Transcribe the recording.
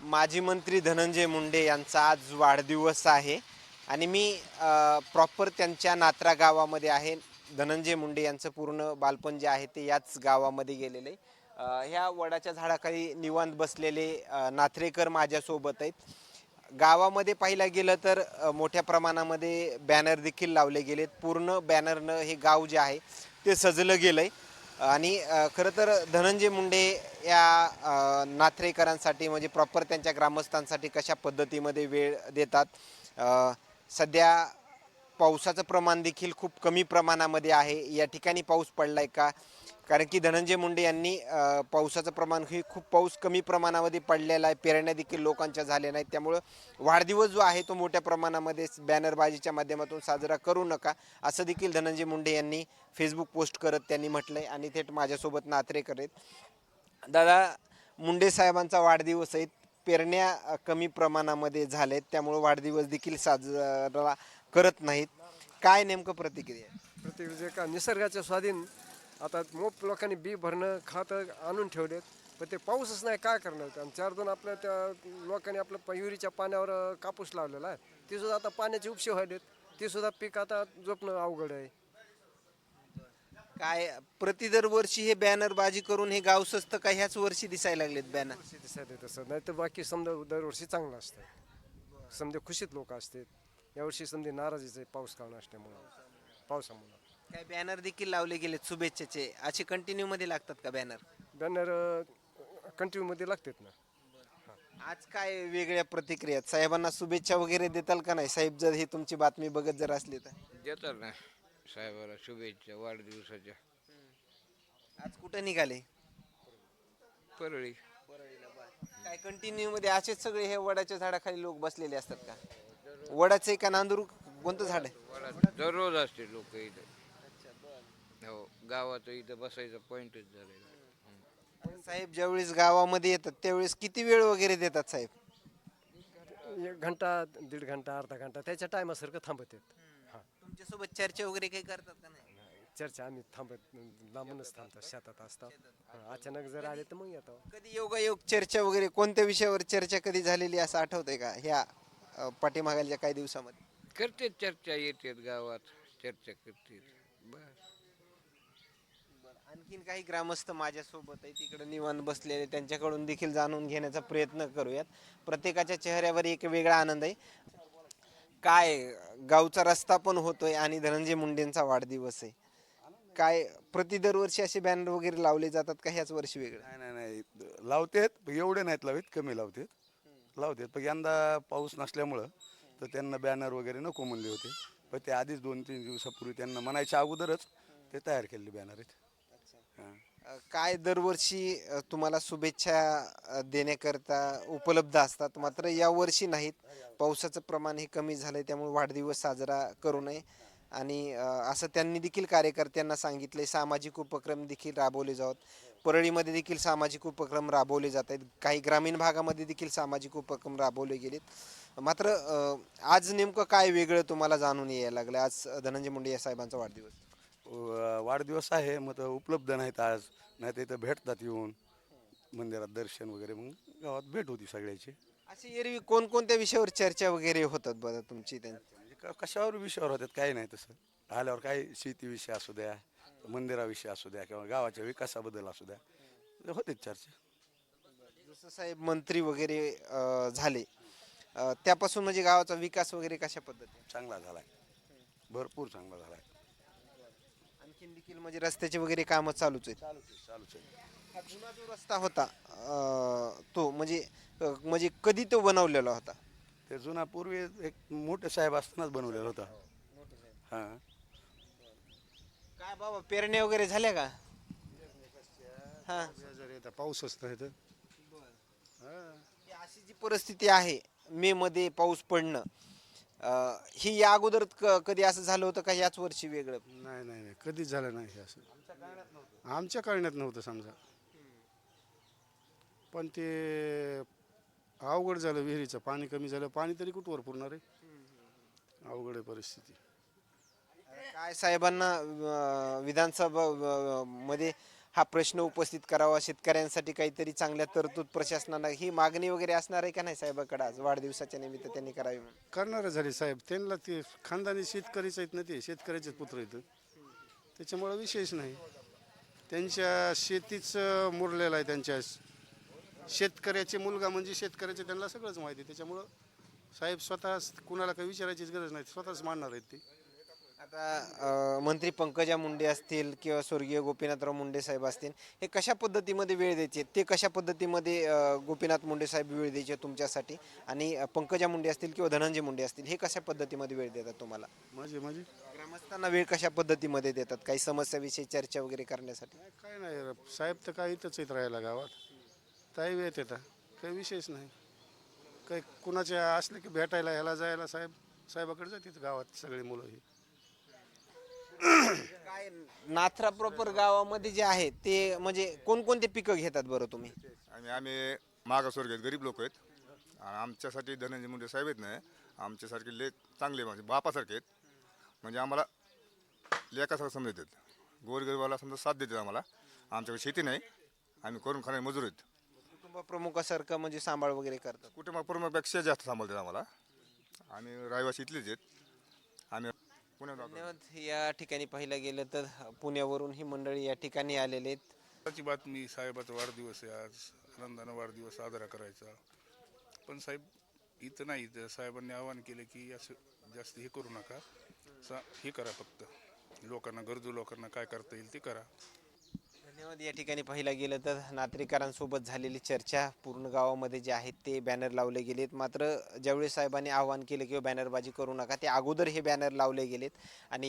माजी मंत्री धनंजय मुंडे यांचा आज वाढदिवस आहे. आणि मी प्रॉपर त्यांच्या नात्रा गावामध्ये आहे. धनंजय मुंडे यांचं पूर्ण बालपण जे आहे ते याच गावामध्ये गेलेलं आहे. ह्या वडाच्या झाडाखाली निवांत बसलेले नाथरेकर माझ्यासोबत आहेत. गावामध्ये पाहिलं गेलं तर मोठ्या प्रमाणामध्ये बॅनर देखील लावले गेलेत. पूर्ण बॅनरनं हे गाव जे आहे ते सजलं गेलं आहे आणि खरं तर धनंजय मुंडे या नाथरेकरांसाठी म्हणजे प्रॉपर त्यांच्या ग्रामस्थांसाठी कशा पद्धतीमध्ये वेळ देतात सध्या पावसाचं प्रमाण देखील खूप कमी प्रमाणामध्ये आहे. या ठिकाणी पाऊस पडला आहे का? कारण की धनंजय मुंडे यांनी पावसाचं प्रमाण हे खूप पाऊस कमी प्रमाणामध्ये पडलेला आहे. पेरण्या देखील लोकांच्या झाल्या नाहीत. त्यामुळं वाढदिवस जो आहे तो मोठ्या प्रमाणामध्ये बॅनरबाजीच्या माध्यमातून साजरा करू नका. असं देखील धनंजय मुंडे यांनी फेसबुक पोस्ट करत त्यांनी म्हटलं आहे आणि थेट माझ्यासोबत नात्रे करत दादा मुंडे साहेबांचा वाढदिवस आहे. पेरण्या कमी प्रमाणामध्ये झालेत. त्यामुळं वाढदिवस देखील साजरा करत नाहीत. काय नेमकं प्रतिक्रिया प्रतिक्रिया प्रत्येक का निसर्गाच्या स्वाधीन आता मोप लोकांनी बी भरणं खातं आणून ठेवलेत पण ते पाऊसच नाही. काय करणार? आणि चार दोन आपल्या त्या लोकांनी आपलं पयुरीच्या पाण्यावर कापूस लावलेला आहे. ते सुद्धा आता पाण्याचे उपशे व्हायलेत. ते सुद्धा पीक आता जोपणं अवघड आहे. काय प्रति दरवर्षी हे बॅनर बाजी करून हे गाव स्वस्त का ह्याच वर्षी दिसायला लागलेत बॅनर? दिसायला तसं नाही तर बाकी समजा दरवर्षी चांगलं असतं. समजा खुशीत लोक असतात. यावर्षी समजा नाराजीच आहे पाऊस काळ असल्यामुळं पावसामुळं. काय बॅनर देखील लावले गेलेत शुभेच्छाचे? असे कंटिन्यू मध्ये लागतात का बॅनर बॅनर कंटिन्यूमध्ये लागतात ना. आज काय वेगळ्या प्रतिक्रिया आहेत? साहेबांना शुभेच्छा वगैरे देताल का नाही? साहेब जर ही तुमची बातमी बघत जर असली तर. देतात ना. साहेबाला शुभेच्छा वाढदिवसाच्या. आज कुठं निघाले? परळी. काय कंटिन्यू मध्ये असेच सगळे हे वडाच्या झाडाखाली लोक बसलेले असतात का? वडाचे का नांदूर? कोणतं झाड आहे? वडात दररोज असते लोक इथं. हो गावाचं इथं बसायचं पॉईंटच झालेला साहेब ज्यावेळेस गावामध्ये येतात त्यावेळेस किती वेळ वगैरे देतात साहेब? एक घंटा दीड घंटा अर्धा घंटा त्याच्या टायमासारखं थांबत आहेत हां. तुमच्यासोबत चर्चा वगैरे काही करतात का नाही? चर्चा आम्ही थांबत लांबूनच थांबतो शेतात असतो. हां, अचानक जर आले तर मग येतो. कधी योगायोग चर्चा वगैरे कोणत्या विषयावर चर्चा कधी झालेली असं आठवतंय का? ह्या अ, पाठीमागालच्या काही दिवसामध्ये. करतेत चर्चा येतात गावात चर्चा करतात. बस. आणखीन काही ग्रामस्थ माझ्यासोबत आहे तिकडे निवांत बसलेले त्यांच्याकडून देखील जाणून घेण्याचा प्रयत्न करूयात. प्रत्येकाच्या चेहऱ्यावर एक वेगळा आनंद आहे. काय गावचा रस्ता पण होतोय आणि धनंजय मुंडेंचा वाढदिवस आहे. काय प्रति दरवर्षी असे बॅनर वगैरे लावले जातात का? ह्याच वर्षी वेगळं. नाही नाही नाही. लावतेत पण एवढे नाहीत लावित कमी लावतेत लावतेत पण यंदा पाऊस नसल्यामुळं तर त्यांना बॅनर वगैरे नको म्हणले होते. पण ते आधीच दोन तीन दिवसापूर्वी त्यांना म्हणायच्या अगोदरच ते तयार केलेले बॅनर आहेत. अ, काय दरवर्षी अ, तुम्हाला शुभेच्छा अ, देण्याकरता उपलब्ध असतात? मात्र यावर्षी नाहीत. पावसाचं प्रमाण हे कमी झालंय त्यामुळे वाढदिवस साजरा करू नये. आणि अ, असं त्यांनी देखील कार्यकर्त्यांना सांगितले सामाजिक उपक्रम देखील राबवले जावत परळीमध्ये देखील सामाजिक उपक्रम राबवले जात आहेत. काही ग्रामीण भागामध्ये देखील सामाजिक उपक्रम राबवले गेलेत. मात्र अ, आज नेमकं काय वेगळं तुम्हाला जाणून यायला लागलं आज धनंजय मुंडे या साहेबांचा वाढदिवस. वाढदिवस आहे मग तर उपलब्ध नाहीत आज. नाही तर इथं भेटतात येऊन मंदिरात दर्शन वगैरे मग गावात भेट होती सगळ्याची. अशी एरवी कोणकोणत्या विषयावर चर्चा वगैरे होतात बरं तुमची त्यांची म्हणजे क- कशावर विषयावर होतात काही नाही तसं. आल्यावर काही शेतीविषयी असू द्या मंदिराविषयी असू द्या किंवा गावाच्या विकासाबद्दल असू द्या होते चर्चा. जसं साहेब मंत्री वगैरे अं, झाले अं, त्यापासून म्हणजे गावाचा विकास वगैरे कशा पद्धतीने? चांगला झालाय. भरपूर चांगला झालाय. आणखीन देखील म्हणजे रस्त्याचे वगैरे कामं चालूच आहेत. चालूच आहे चालूच आहे हा जुना जो रस्ता होता अं, तो म्हणजे अं, म्हणजे कधी तो बनवलेला होता? ते जुना पूर्वी एक मोठे साहेब असतानाच बनवलेला होता. हां काय बाबा पेरण्या वगैरे झाल्या का? हा. तर ही अशी जी परिस्थिती आहे मे मध्ये पाऊस पडणं अं, ही या अगोदर क- कधी असं झालं होतं का याच वर्षी वेगळं? नाही नाही नाही. कधीच झालं नाही हे असं. आमच्या कळण्यात नव्हतं. समजा. पण ते अवघड झालं विहिरीचं. पाणी कमी झालं. पाणी तरी कुठवर पुरणार आहे? अवघड आहे परिस्थिती. काय साहेबांना अं, विधानसभा अं, मध्ये हा प्रश्न उपस्थित करावा. शेतकऱ्यांसाठी काहीतरी चांगल्या तरतूद प्रशासनानं. ही मागणी वगैरे असणार आहे का नाही साहेबाकडे आज? वाढदिवसाच्या निमित्त त्यांनी करावी म्हणून. करणारच झाले साहेब. त्यांना ते खानदानी शेतकरीच आहेत ना ते शेतकऱ्याचेच पुत्र आहेत. त्याच्यामुळं विशेष नाही. त्यांच्या शेतीच मुरलेलं आहे त्यांच्या शेतकऱ्याचे मुलगा म्हणजे शेतकऱ्याचे त्यांना सगळंच माहिती आहे. त्याच्यामुळं साहेब स्वतः कुणाला काही विचारायचीच गरज नाही. स्वतःच मांडणार आहेत ते. आता अं, मंत्री पंकजा मुंडे असतील किंवा स्वर्गीय गोपीनाथराव मुंडे साहेब असतील हे कशा पद्धतीमध्ये वेळ द्यायचे? ते कशा पद्धतीमध्ये गोपीनाथ मुंडे साहेब वेळ द्यायचे तुमच्यासाठी? आणि पंकजा मुंडे असतील किंवा धनंजय मुंडे असतील हे कशा पद्धतीमध्ये वेळ देतात तुम्हाला? माझे माझे? ग्रामस्थांना वेळ कशा पद्धतीमध्ये देतात? काही समस्याविषयी चर्चा वगैरे करण्यासाठी? काय नाही साहेब तर काय इथंच येत राहायला गावात. ताई येत येतात काही विशेष नाही. काही कुणाच्या असले की भेटायला ह्याला जायला साहेब साहेबाकडे जातात गावात सगळी मुलं ही. काय नाथरा प्रॉपर गावामध्ये जे आहे ते म्हणजे कोणकोणते पिकं घेतात बरं तुम्ही? आम्ही आम्ही मागासवर्गीय आहेत गरीब लोक आहेत. आणि आमच्यासाठी धनंजय मुंडे साहेब आहेत ना आमच्यासारखे लेख चांगले म्हणजे बापासारखे आहेत. म्हणजे आम्हाला लेखासारखं समजतात गोरगरीबाला समजा साथ देतात आम्हाला. आमच्याकडे शेती नाही. आम्ही करून खाणारे मजूर आहेत. कुटुंब प्रमुखासारखं म्हणजे सांभाळ वगैरे करतात. कुटुंबापूर्वापेक्षा जास्त सांभाळतात आम्हाला. आम्ही रहिवासी इथलेच आहेत. आम्ही पुण्यात. धन्यवाद. या ठिकाणी पाहिलं गेलं तर पुण्यावरून ही मंडळी या ठिकाणी आलेले आहेत. आजची बातमी साहेबाचा वाढदिवस आहे आज. आनंदानं वाढदिवस साजरा करायचा. पण साहेब इथं नाही. इथं साहेबांनी आवाहन केलं की असं जास्त हे करू नका. सा हे करा फक्त. लोकांना गरजू लोकांना काय करता येईल ते करा. धन्यवाद या ठिकाणी पाहिलं गेलं तर नात्रीकरांसोबत झालेली चर्चा पूर्ण गावामध्ये जे आहेत ते बॅनर लावले गेलेत. मात्र ज्यावेळी साहेबांनी आवाहन केलं किंवा बॅनरबाजी करू नका ते अगोदर हे बॅनर लावले गेलेत. आणि